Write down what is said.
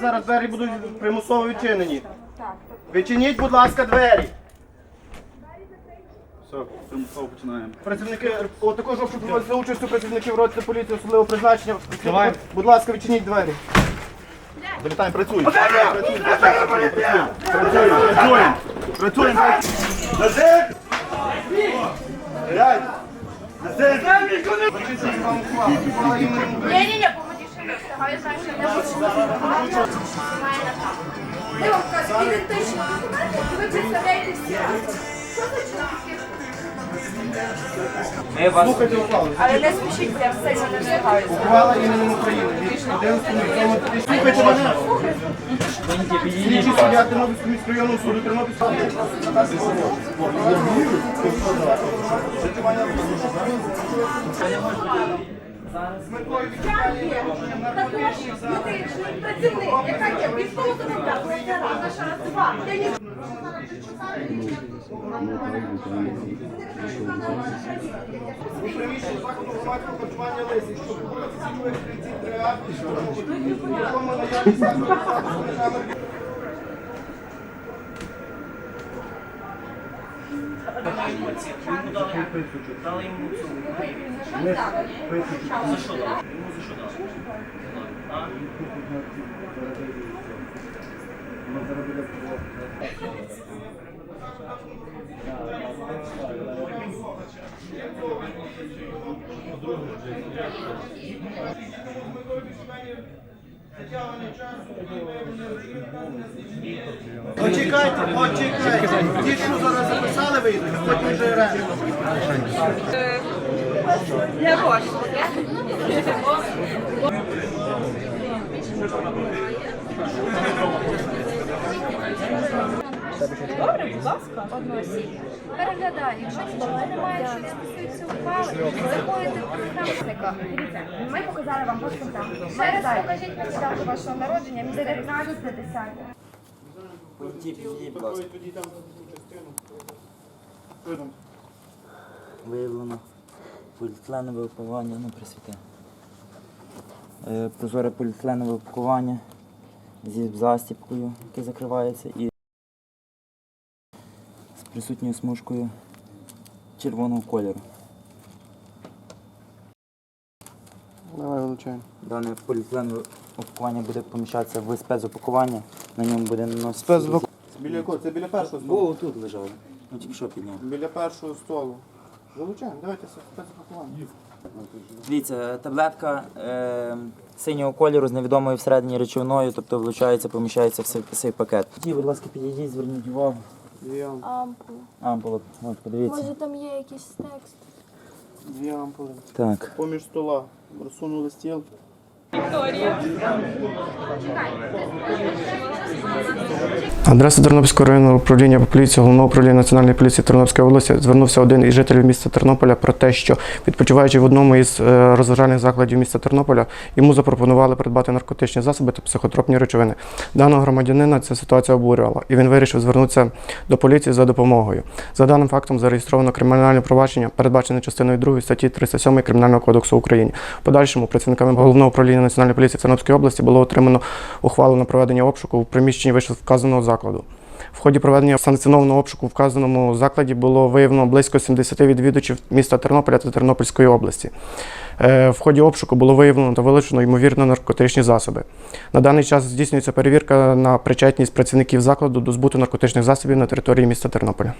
Зараз двері будуть примусово відчинені. Відчиніть, будь ласка, двері. Все, починаємо. Працівники, от також обшук проводиться за участю працівників роти поліції особливого призначення. Давай. Будь ласка, відчиніть двері. Залітаємо, працюємо. Працюємо, працюємо, працюємо, працюємо. Ні-ні-ні, помогіть, що не встигаю, знаю, що не буду. Я вам кажу, ідентичні документи, ви представляєте всі разом. Що значить? Слухайте ухвалу. Але не спішіть, я все не встигаю. Ухвала іменем України. Від 11.07. Слухайте мене. Слідчий суддя Тернопільського міського районного суду Тернопільського. З метою Я є також працівник, яка є військово-замовляти раз, раз, два. Я у приміщенні закладу громадського харчування Лисі, що вулиці Січових 33А, в якому наявність закладу статусу камер Дали йому цю За що дали? Йому за що дали? А? Почекайте, почекайте. Ті, що зараз записали, вийдуть, потім вже решта. Для вас. Переглядаю, якщо немає, ми показали вам паспорта. Ще покажіть мені вашого народження, місце 19 10. Тоді частину. Виявлено поліетиленове упакування, ну присвіти. Е, Прозоре поліетиленове упакування зі застіпкою, яке закривається, і з присутньою смужкою червоного кольору. Давай вилучаємо. Дане поліетиленове упакування буде поміщатися в спецупакування, на ньому буде наносити. Спецупак- Біля якого? Це біля першого столу. Бо тут лежало. Ну тільки що підняв. Біля першого столу. Вилучаємо, давайте спецпакування. Дивіться, таблетка е, синього кольору з невідомою всередині речовиною, тобто влучається, поміщається в цей, цей пакет. Ті, будь ласка, підійдіть, зверніть увагу. Дві, ам- Ампула. Ампула, от подивіться. Може там є якийсь текст? дві ампули. Так. Поміж стола. Розсунули стіл. Адреса Тернопільського районного управління поліції головного управління національної поліції Тернопільської області звернувся один із жителів міста Тернополя про те, що відпочиваючи в одному із е, розважальних закладів міста Тернополя, йому запропонували придбати наркотичні засоби та психотропні речовини. Даного громадянина ця ситуація обурювала, і він вирішив звернутися до поліції за допомогою. За даним фактом зареєстровано кримінальне провадження, передбачене частиною 2 статті 307 Кримінального кодексу України. В подальшому працівниками головного управління національної поліції Тернопільської області було отримано ухвалу на проведення обшуку в приміщенні вищевказаного закладу. В ході проведення санкціонованого обшуку в вказаному закладі було виявлено близько 70 відвідувачів міста Тернополя та Тернопільської області. Е, В ході обшуку було виявлено та вилучено ймовірно наркотичні засоби. На даний час здійснюється перевірка на причетність працівників закладу до збуту наркотичних засобів на території міста Тернополя.